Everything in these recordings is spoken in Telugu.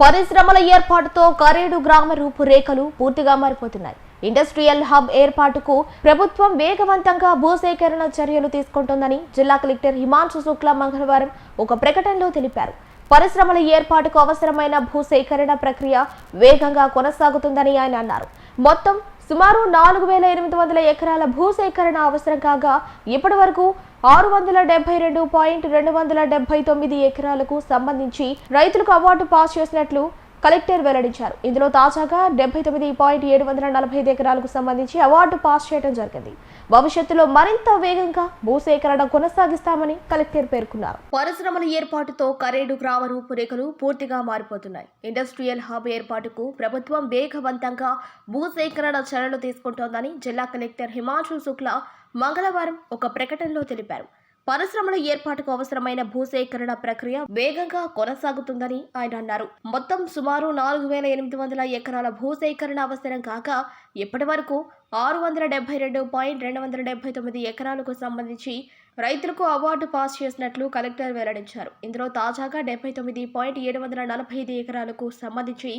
పరిశ్రమల ఏర్పాటుతో కరేడు గ్రామ రూపురేఖలు పూర్తిగా మారిపోతున్నాయి. ఇండస్ట్రియల్ హబ్ ఏర్పాటుకు ప్రభుత్వం వేగవంతంగా భూసేకరణ చర్యలు తీసుకుంటుందని జిల్లా కలెక్టర్ హిమాంశు శుక్లా మంగళవారం ఒక ప్రకటనలో తెలిపారు. పరిశ్రమల ఏర్పాటుకు అవసరమైన భూసేకరణ ప్రక్రియ వేగంగా కొనసాగుతుందని ఆయన అన్నారు. మొత్తం సుమారు నాలుగు వేల ఎనిమిది వందల ఎకరాల భూసేకరణ అవసరం కాగా ఇప్పటి వరకు ఆరు వందల డెబ్బై రెండు పాయింట్ రెండు వందల డెబ్బై తొమ్మిది ఎకరాలకు సంబంధించి రైతులకు అవార్డు పాస్ చేసినట్లు కలెక్టర్ వెల్లడించారు. ఇందులో తాజాగా డెబ్బై తొమ్మిది పాయింట్ ఏడు వందల నలభై ఐదు ఎకరాలకు సంబంధించి అవార్డు పాస్ చేయడం జరిగింది. భవిష్యత్తులో మరింత వేగంగా భూసేకరణ కొనసాగిస్తామని కలెక్టర్ పేర్కొన్నారు. పరిశ్రమల ఏర్పాటుతో కరేడు గ్రామ రూపురేఖలు పూర్తిగా మారిపోతున్నాయి. ఇండస్ట్రియల్ హబ్ ఏర్పాటుకు ప్రభుత్వం వేగవంతంగా భూసేకరణ చర్యలు తీసుకుంటోందని జిల్లా కలెక్టర్ హిమాంశు శుక్లా మంగళవారం ఒక ప్రకటనలో తెలిపారు. పరిశ్రమల ఏర్పాటుకు అవసరమైన భూసేకరణ ప్రక్రియ వేగంగా కొనసాగుతుందని ఆయన అన్నారు. మొత్తం సుమారు నాలుగు వేల ఎనిమిది వందల ఎకరాల భూసేకరణ అవసరం కాక ఇప్పటి వరకు ఆరు వందల డెబ్బై రెండు పాయింట్ రెండు వందల డెబ్బై తొమ్మిది ఎకరాలకు సంబంధించి రైతులకు అవార్డు పాస్ చేసినట్లు కలెక్టర్ వెల్లడించారు. ఇందులో తాజాగా డెబ్బై తొమ్మిది పాయింట్ ఏడు వందల నలభై ఐదు ఎకరాలకు సంబంధించి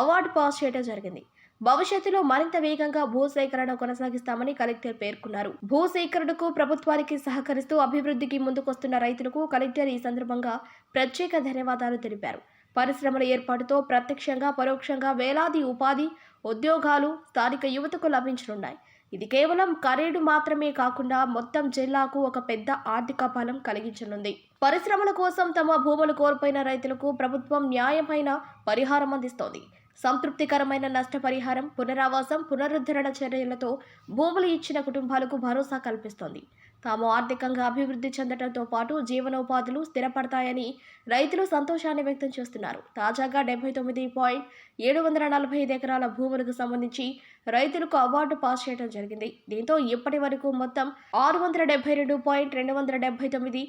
అవార్డు పాస్ చేయడం జరిగింది. భవిష్యత్తులో మరింత వేగంగా భూసేకరణ కొనసాగిస్తామని కలెక్టర్ పేర్కొన్నారు. భూసేకరణకు ప్రభుత్వానికి సహకరిస్తూ అభివృద్ధికి ముందుకొస్తున్న రైతులకు కలెక్టర్ ఈ సందర్భంగా ప్రత్యేక ధన్యవాదాలు తెలిపారు. పరిశ్రమల ఏర్పాటుతో ప్రత్యక్షంగా పరోక్షంగా వేలాది ఉపాధి ఉద్యోగాలు స్థానిక యువతకు లభించనున్నాయి. ఇది కేవలం కరేడు మాత్రమే కాకుండా మొత్తం జిల్లాకు ఒక పెద్ద ఆర్థిక బలం కలిగించనుంది. పరిశ్రమల కోసం తమ భూములు కోల్పోయిన రైతులకు ప్రభుత్వం న్యాయమైన పరిహారం అందిస్తోంది. సంతృప్తికరమైన నష్టపరిహారం పునరావాసం పునరుద్ధరణ చర్యలతో భూములు ఇచ్చిన కుటుంబాలకు భరోసా కల్పిస్తోంది. తాము ఆర్థికంగా అభివృద్ధి చెందడంతో పాటు జీవనోపాధులు స్థిరపడతాయని రైతులు సంతోషాన్ని వ్యక్తం చేస్తున్నారు. తాజాగా డెబ్బై తొమ్మిది పాయింట్ ఏడు వందల నలభై ఐదు ఎకరాల భూములకు సంబంధించి రైతులకు అవార్డు పాస్ చేయడం జరిగింది. దీంతో ఇప్పటి వరకు మొత్తం ఆరు వందల డెబ్బై రెండు పాయింట్ రెండు వందల డెబ్బై తొమ్మిది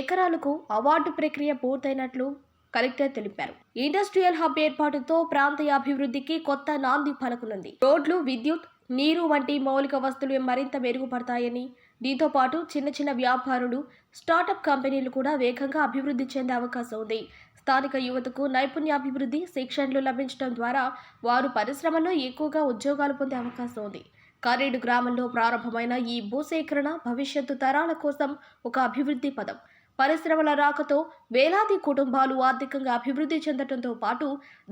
ఎకరాలకు అవార్డు ప్రక్రియ పూర్తయినట్లు కలెక్టర్ తెలిపారు. ఇండస్ట్రియల్ హబ్ ఏర్పాటుతో ప్రాంతీయ అభివృద్ధికి కొత్త నాంది పలకనుంది. రోడ్లు విద్యుత్ నీరు వంటి మౌలిక వస్తువులు మరింత మెరుగుపడతాయని దీంతో పాటు చిన్న చిన్న వ్యాపారులు స్టార్టప్ కంపెనీలు కూడా వేగంగా అభివృద్ధి చెందే అవకాశం ఉంది. స్థానిక యువతకు నైపుణ్యాభివృద్ధి శిక్షణలు లభించడం ద్వారా వారు పరిశ్రమల్లో ఎక్కువగా ఉద్యోగాలు పొందే అవకాశం ఉంది. కారేడు గ్రామంలో ప్రారంభమైన ఈ భూసేకరణ భవిష్యత్తు తరాల కోసం ఒక అభివృద్ధి పదం పరిశ్రమల రాకతో వేలాది కుటుంబాలు ఆర్థికంగా అభివృద్ధి చెందడంతో పాటు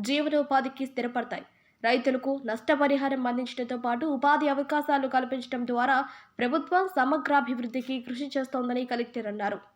జీవనోపాధికి స్థిరపడతాయి. రైతులకు నష్టపరిహారం అందించడంతో పాటు ఉపాధి అవకాశాలు కల్పించడం ద్వారా ప్రభుత్వం సమగ్రాభివృద్ధికి కృషి చేస్తోందని కలెక్టర్ అన్నారు.